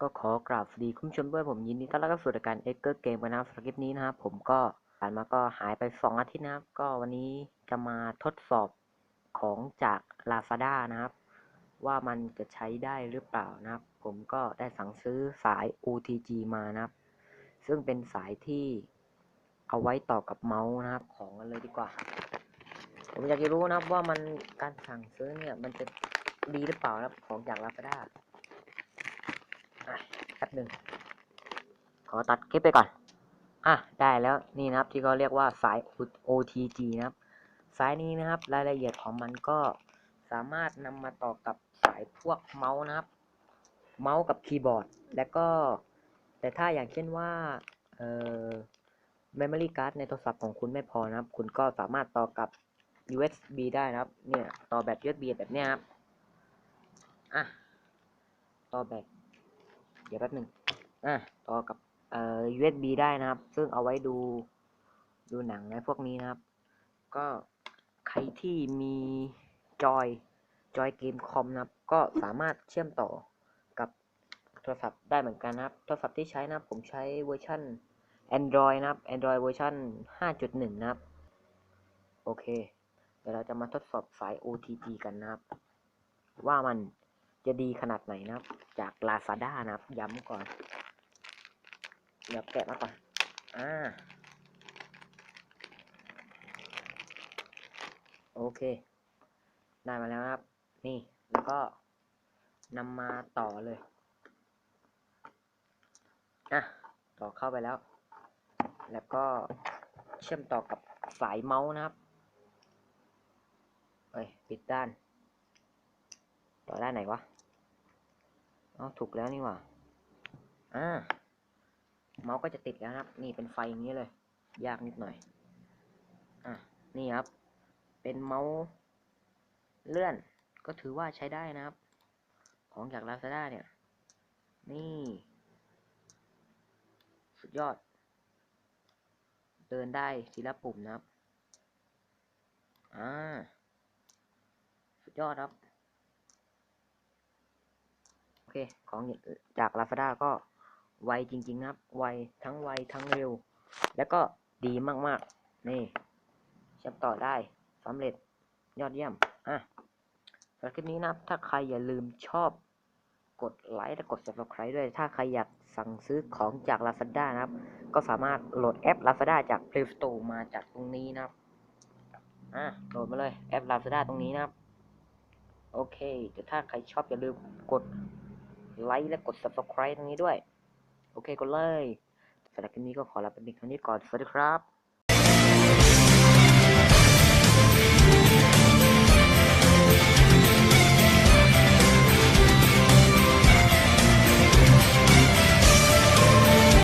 ก็ขอกราบสวัสดีคุณผู้ชมด้วยผมยินดีต้อนรับเข้าสู่รายการเอ็กเกอร์เกมกันนะครับสำหรับคลิปนี้นะครับผมก็ผ่านมาก็หายไปสองอาทิตย์นะครับ ก็วันนี้จะมาทดสอบของจาก Lazada นะครับ ว่ามันจะใช้ได้หรือเปล่านะครับ ผมก็ได้สั่งซื้อสาย OTG มานะครับ ซึ่งเป็นสายที่เอาไว้ต่อกับเมาส์นะครับของกันเลยดีกว่า ผมอยากจะรู้นะครับว่ามันการสั่งซื้อเนี่ยมันจะดีหรือเปล่านะครับของจาก Lazada แป๊บหนึ่งขอตัดคลิปไปก่อน อะ ได้แล้วนี่นะครับที่เขาเรียกว่าสาย OTG นะครับ สายนี้นะครับ รายละเอียดของมันก็สามารถนำมาต่อกับสายพวกเมาส์นะครับ เมาส์กับคีย์บอร์ด แล้วก็ แต่ถ้าอย่างเช่นว่าเอ่อ memory card ในโทรศัพท์ของคุณไม่พอนะครับ คุณก็สามารถต่อกับ USB ได้นะครับ เนี่ย ต่อแบบ USB แบบเนี้ยครับ อะ ต่อแบบ เดี๋ยวแป๊บหนึ่งอะต่อกับเอ่อ USB ได้นะครับ ซึ่งเอาไว้ดูดูหนังในพวกนี้นะครับ ก็ใครที่มีจอยจอยเกมคอมนะครับ ก็สามารถเชื่อมต่อกับโทรศัพท์ได้เหมือนกันนะครับ โทรศัพท์ที่ใช้นะครับ ผมใช้เวอร์ชัน Android นะครับ Android เวอร์ชัน5.1 นะครับ โอเค เดี๋ยวเราจะมาทดสอบสาย OTG กันนะครับ ว่ามัน จะดีขนาดไหนนะครับ จาก Lazada นะครับ ย้ำก่อน เดี๋ยวแกะมาก่อน อ่า โอเค ได้มาแล้วนะครับ นี่ แล้วก็นำมาต่อเลย อะ ต่อเข้าไปแล้ว แล้วก็เชื่อมต่อกับสายเมาส์นะครับ เอ้ย ปิดด้าน ต่อด้านไหนวะเอาถูกแล้วนี่หว่าอ่าเมาส์ก็จะติดแล้วครับ นี่เป็นไฟอย่างนี้เลย ยากนิดหน่อย อะ นี่ครับ เป็นเมาส์เลื่อน ก็ถือว่าใช้ได้นะครับ ของจาก Lazada เนี่ย นี่ สุดยอด เดินได้ทีละปุ่มนะครับ อ่า สุดยอดครับ เค ของจาก Lazada ก็ไวจริง ๆ นะครับ ไวทั้งไวทั้งเร็ว แล้วก็ดีมากๆ นี่เชื่อมต่อได้สำเร็จยอดเยี่ยม อะสำหรับคลิปนี้นะครับ ถ้าใครอย่าลืมชอบกดไลค์และกด subscribe ด้วย ถ้าใครอยากสั่งซื้อของจาก Lazada นะครับ ก็สามารถโหลดแอป Lazada จาก Play Store มาจากตรงนี้นะครับ อะ โหลดมาเลยแอป Lazada ตรงนี้นะครับ โอเค แต่ถ้าใครชอบอย่าลืมกด ไลค์และกด subscribe ตรงนี้ด้วย โอเคกดเลยสำหรับคลิปนี้ก็ขอลาไปเพียงเท่านี้ก่อน สวัสดีครับ